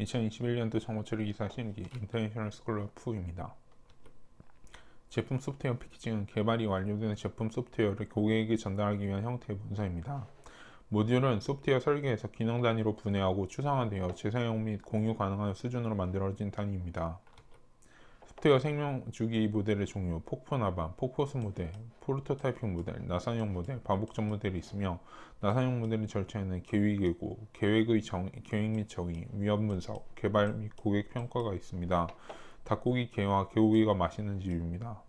2021년도 정보처리 이사 실기 인터내셔널 스쿨 오브 푸입니다. 제품 소프트웨어 패키징은 개발이 완료된 제품 소프트웨어를 고객에게 전달하기 위한 형태의 문서입니다. 모듈은 소프트웨어 설계에서 기능 단위로 분해하고 추상화되어 재사용 및 공유 가능한 수준으로 만들어진 단위입니다. 소프트웨어 생명 주기 모델의 종류, 폭포 나반, 폭포수 모델, 프로토타이핑 모델, 나사용 모델, 반복점 모델이 있으며 나사용 모델의 절차에는 계획 예고, 계획의 정, 계획 및 정의, 위험 분석, 개발 및 고객 평가가 있습니다. 닭고기 개와 개고기가 맛있는 집입니다.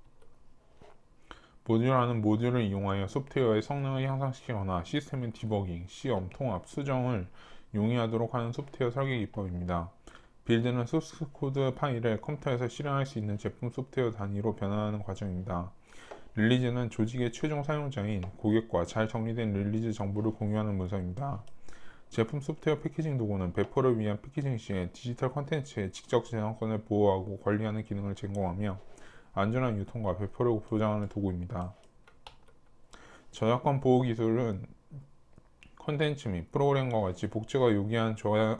모듈화는 모듈을 이용하여 소프트웨어의 성능을 향상시키거나 시스템의 디버깅, 시험, 통합, 수정을 용이하도록 하는 소프트웨어 설계 기법입니다. 빌드는 소스 코드 파일을 컴퓨터에서 실행할 수 있는 제품 소프트웨어 단위로 변환하는 과정입니다. 릴리즈는 조직의 최종 사용자인 고객과 잘 정리된 릴리즈 정보를 공유하는 문서입니다. 제품 소프트웨어 패키징 도구는 배포를 위한 패키징 시에 디지털 콘텐츠의 직접 저작권을 보호하고 관리하는 기능을 제공하며 안전한 유통과 배포를 보장하는 도구입니다. 저작권 보호 기술은 콘텐츠 및 프로그램과 같이 복제가 요구한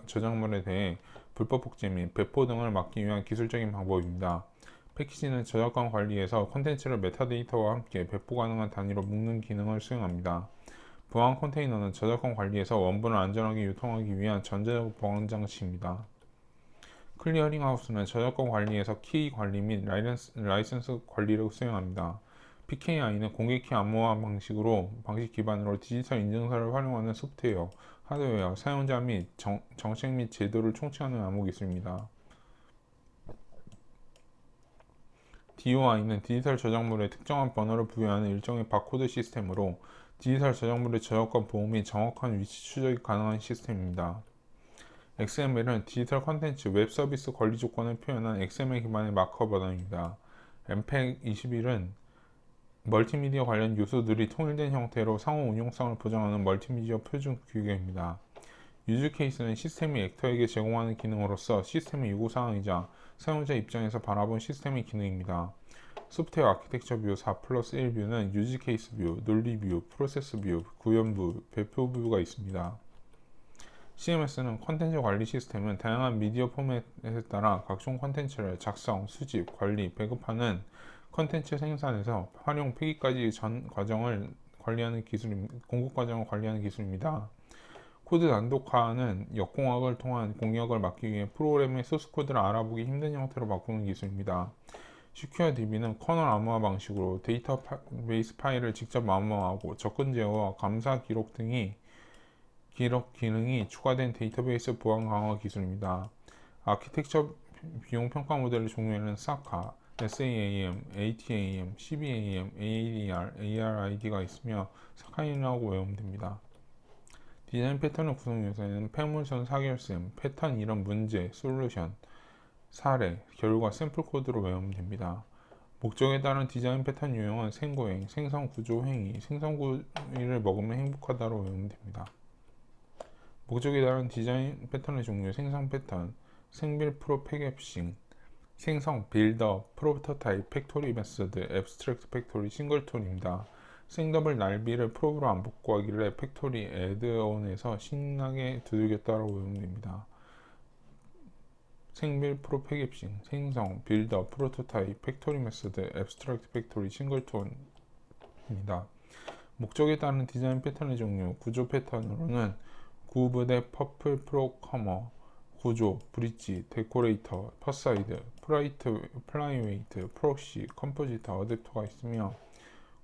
저작물에 대해 불법 복제 및 배포 등을 막기 위한 기술적인 방법입니다. 패키지는 저작권 관리에서 콘텐츠를 메타데이터와 함께 배포 가능한 단위로 묶는 기능을 수행합니다. 보안 컨테이너는 저작권 관리에서 원본을 안전하게 유통하기 위한 전자적 보안 장치입니다. 클리어링 하우스는 저작권 관리에서 키 관리 및 라이센스, 라이센스 관리를 수행합니다. PKI는 공개 키 암호화 방식으로 방식 기반으로 디지털 인증서를 활용하는 소프트웨어, 하드웨어, 사용자 및 정, 정책 및 제도를 총괄하는 암호 기술입니다. DOI는 디지털 저작물에 특정한 번호를 부여하는 일종의 바코드 시스템으로 디지털 저작물의 저작권 보호 및 정확한 위치 추적이 가능한 시스템입니다. XML은 디지털 콘텐츠 웹 서비스 권리 조건을 표현한 XML 기반의 마커 버전입니다. MPEG 21은 멀티미디어 관련 요소들이 통일된 형태로 상호 운용성을 보장하는 멀티미디어 표준 규격입니다. 유즈 케이스는 시스템이 액터에게 제공하는 기능으로서 시스템의 요구사항이자 사용자 입장에서 바라본 시스템의 기능입니다. 소프트웨어 아키텍처 뷰 4 플러스 1 뷰는 유즈 케이스 뷰, 논리 뷰, 프로세스 뷰, 구현 뷰, 배포 뷰가 있습니다. CMS는 콘텐츠 관리 시스템은 다양한 미디어 포맷에 따라 각종 콘텐츠를 작성, 수집, 관리, 배급하는 콘텐츠 생산에서 활용, 폐기까지 전 과정을 관리하는 기술, 공급 과정을 관리하는 기술입니다. 코드 난독화는 역공학을 통한 공격을 막기 위해 프로그램의 소스 코드를 알아보기 힘든 형태로 바꾸는 기술입니다. 시큐어 DB는 커널 암호화 방식으로 데이터베이스 파일을 직접 암호화하고 접근 제어와 감사 기록 등이 기록 기능이 추가된 데이터베이스 보안 강화 기술입니다. 아키텍처 비용 평가 모델의 종류에는 SACA, SAAM, ATAM, CBAM, AADR, ARID가 있으며 사카인이라고 외우면 됩니다. 디자인 패턴의 구성 요소에는 폐물선 사결셈, 패턴 이론 문제, 솔루션, 사례, 결과, 샘플 코드로 외우면 됩니다. 목적에 따른 디자인 패턴 유형은 생고행, 생성 구조 행위, 생성 구이를 먹으면 행복하다로 외우면 됩니다. 목적에 따른 디자인 패턴의 종류, 생성 패턴, 생빌 프로 패캡싱, 생성, 빌더, 프로토타입, 팩토리 메서드, 앱스트랙트 팩토리, 싱글톤입니다. 생더블 날비를 프로브로 안 복구하기를 팩토리 애드온에서 신나게 두들겼다고 외우면 됩니다. 생빌 프로 패캡싱, 생성, 빌더, 프로토타입, 팩토리 메서드, 앱스트랙트 팩토리, 싱글톤입니다. 목적에 따른 디자인 패턴의 종류, 구조 패턴으로는 구부대 퍼플 프로 커머, 구조, 브릿지, 데코레이터, 퍼사이드, 프라이트, 플라이웨이트, 프록시, 컴포지터, 어댑터가 있으며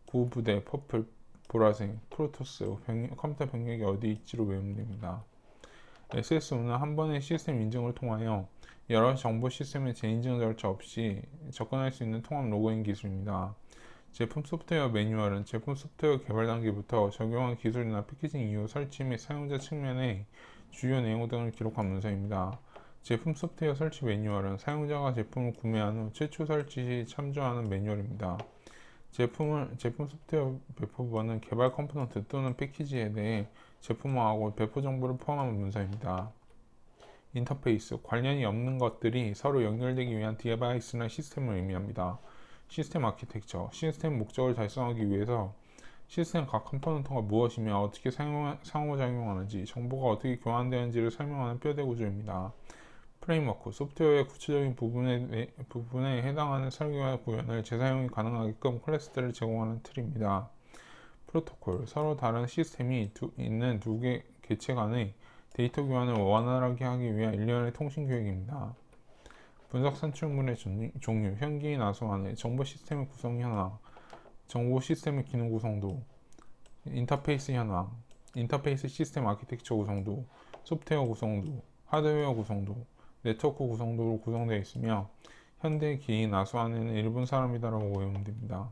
구부대, 퍼플, 보라색, 프로토스, 병, 컴퓨터 병력이 어디 있지로 외우면 됩니다. SSO는 한 번의 시스템 인증을 통하여 여러 정보 시스템의 재인증 절차 없이 접근할 수 있는 통합 로그인 기술입니다. 제품 소프트웨어 매뉴얼은 제품 소프트웨어 개발 단계부터 적용한 기술이나 패키징 이후 설치 및 사용자 측면의 주요 내용 등을 기록한 문서입니다. 제품 소프트웨어 설치 매뉴얼은 사용자가 제품을 구매한 후 최초 설치 시 참조하는 매뉴얼입니다. 제품을, 제품 소프트웨어 배포번은 개발 컴포넌트 또는 패키지에 대해 제품화하고 배포 정보를 포함한 문서입니다. 인터페이스, 관련이 없는 것들이 서로 연결되기 위한 디바이스나 시스템을 의미합니다. 시스템 아키텍처, 시스템 목적을 달성하기 위해서 시스템 각 컴포넌트가 무엇이며 어떻게 상호작용하는지, 정보가 어떻게 교환되는지를 설명하는 뼈대 구조입니다. 프레임워크, 소프트웨어의 구체적인 부분에, 내- 부분에 해당하는 설계와 구현을 재사용이 가능하게끔 클래스들을 제공하는 틀입니다. 프로토콜, 서로 다른 시스템이 두- 있는 두 개 개체 간의 데이터 교환을 원활하게 하기 위한 일련의 통신 교육입니다. 분석 산출물의 종- 종류, 현기 나소환의 정보 시스템의 구성 현황, 정보 시스템의 기능 구성도, 인터페이스 현황, 인터페이스 시스템 아키텍처 구성도, 소프트웨어 구성도, 하드웨어 구성도, 네트워크 구성도로 구성되어 있으며 현대 기인 나소환에는 일본 사람이다라고 보면 됩니다.